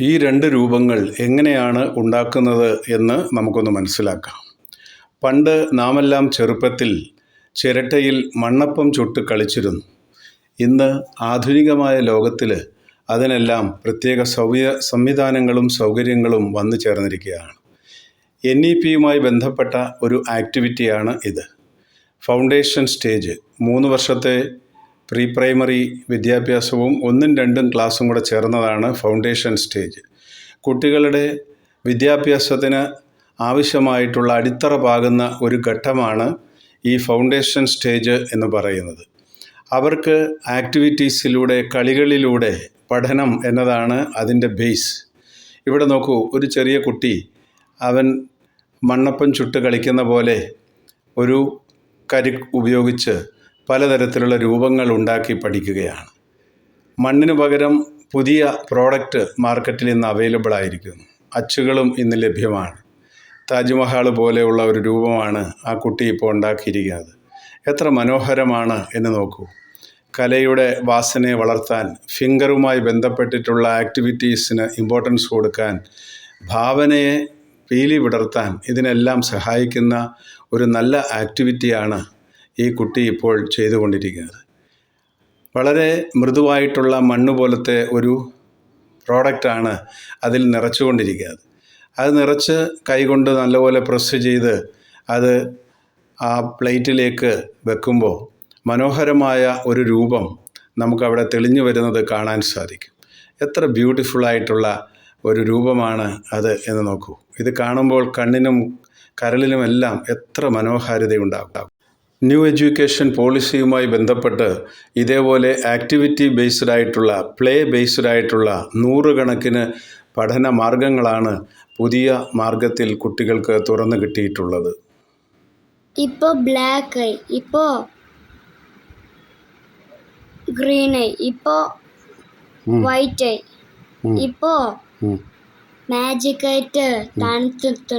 ഈ രണ്ട് രൂപങ്ങൾ എങ്ങനെയാണ് ഉണ്ടാക്കുന്നത് എന്ന് നമുക്കൊന്ന് മനസ്സിലാക്കാം. പണ്ട് നാമെല്ലാം ചെറുപ്പത്തിൽ ചിരട്ടയിൽ മണ്ണപ്പം ചുട്ട് കളിച്ചിരുന്നു. ഇന്ന് ആധുനികമായ ലോകത്തിൽ അതിനെല്ലാം പ്രത്യേക സൗകര്യ സംവിധാനങ്ങളും സൗകര്യങ്ങളും വന്നു ചേർന്നിരിക്കുകയാണ്. എൻ ഇ പിയുമായി ബന്ധപ്പെട്ട ഒരു ആക്ടിവിറ്റിയാണ് ഇത്. Foundation stage. മൂന്ന് വർഷത്തെ പ്രീ പ്രൈമറി വിദ്യാഭ്യാസവും ഒന്നും രണ്ടും ക്ലാസ്സും കൂടെ ചേർന്നതാണ് ഫൗണ്ടേഷൻ സ്റ്റേജ്. കുട്ടികളുടെ വിദ്യാഭ്യാസത്തിന് ആവശ്യമായിട്ടുള്ള അടിത്തറ പാകുന്ന ഒരു ഘട്ടമാണ് ഈ ഫൗണ്ടേഷൻ സ്റ്റേജ് എന്ന് പറയുന്നത്. അവർക്ക് ആക്ടിവിറ്റീസിലൂടെ കളികളിലൂടെ പഠനം എന്നതാണ് അതിന്റെ ബേസ്. ഇവിടെ നോക്കൂ ഒരു ചെറിയ കുട്ടി അവൻ മണ്ണപ്പം ചുട്ട് കളിക്കുന്ന പോലെ ഒരു കരി ഉപയോഗിച്ച് പലതരത്തിലുള്ള രൂപങ്ങൾ ഉണ്ടാക്കി പഠിക്കുകയാണ്. മണ്ണിന് പകരം പുതിയ പ്രോഡക്റ്റ് മാർക്കറ്റിൽ ഇന്ന് അവൈലബിൾ ആയിരിക്കുന്നു. അച്ചുകളും ഇന്ന് ലഭ്യമാണ്. താജ്മഹാൾ പോലെയുള്ള ഒരു രൂപമാണ് ആ കുട്ടി ഇപ്പോൾ ഉണ്ടാക്കിയിരിക്കുന്നത്. എത്ര മനോഹരമാണ് എന്ന് നോക്കൂ. കലയുടെ വാസനയെ വളർത്താൻ ഫിംഗറുമായി ബന്ധപ്പെട്ടിട്ടുള്ള ആക്ടിവിറ്റീസിന് ഇമ്പോർട്ടൻസ് കൊടുക്കാൻ ഭാവനയെ പീലി വിടർത്താൻ ഇതിനെല്ലാം സഹായിക്കുന്ന ഒരു നല്ല ആക്ടിവിറ്റിയാണ് ഈ കുട്ടി ഇപ്പോൾ ചെയ്തുകൊണ്ടിരിക്കുന്നത്. വളരെ മൃദുവായിട്ടുള്ള മണ്ണ് പോലത്തെ ഒരു പ്രോഡക്റ്റാണ് അതിൽ നിറച്ചുകൊണ്ടിരിക്കുന്നത്. അത് നിറച്ച് കൈകൊണ്ട് നല്ലപോലെ പ്രസ് ചെയ്ത് അത് ആ പ്ലേറ്റിലേക്ക് വെക്കുമ്പോൾ മനോഹരമായ ഒരു രൂപം നമുക്കവിടെ തെളിഞ്ഞു വരുന്നത് കാണാൻ സാധിക്കും. എത്ര ബ്യൂട്ടിഫുള്ളായിട്ടുള്ള ഒരു രൂപമാണ് അത് എന്ന് നോക്കൂ. ഇത് കാണുമ്പോൾ കണ്ണിനും കരളിനുമെല്ലാം എത്ര മനോഹാരിതയുണ്ടാകും. ന്യൂ എഡ്യൂക്കേഷൻ പോളിസിയുമായി ബന്ധപ്പെട്ട് ഇതേപോലെ ആക്ടിവിറ്റി ബേസ്ഡ് ആയിട്ടുള്ള പ്ലേ ബേസ്ഡ് ആയിട്ടുള്ള നൂറുകണക്കിന് പഠന മാർഗങ്ങളാണ് പുതിയ മാർഗത്തിൽ കുട്ടികൾക്ക് തുറന്നു കിട്ടിയിട്ടുള്ളത്. ഇപ്പോൾ ബ്ലാക്ക് ഐ ഇപ്പോൾ ഗ്രീൻ ഐ ഇപ്പോൾ വൈറ്റ് ഐ ഇപ്പോൾ മാജിക് ആയിട്ട് തണുത്തെത്തുന്നു